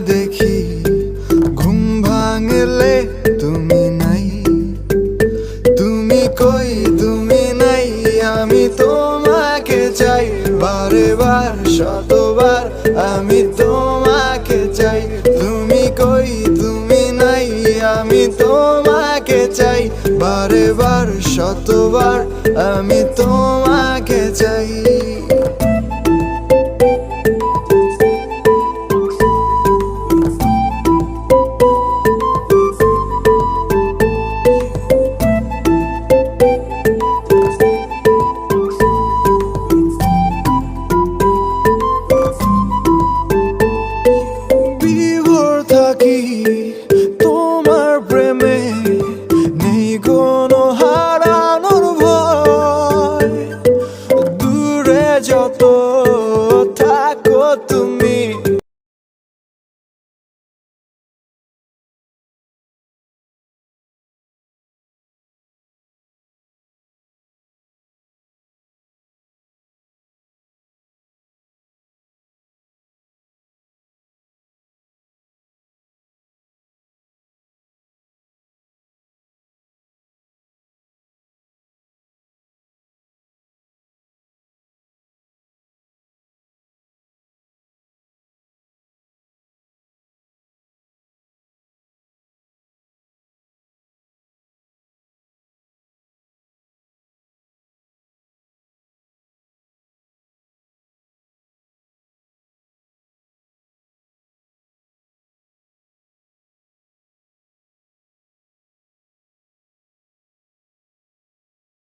দেখি, ঘুম ভাঙলে তুমি নাই। তুমি কই, তুমি নাই, আমি তোমাকে চাই। বারে বার, শতবার আমি তোমাকে চাই। তুমি কই, তুমি নাই, আমি তোমাকে চাই। বারে বার, শতবার আমি তোমাকে চাই। শত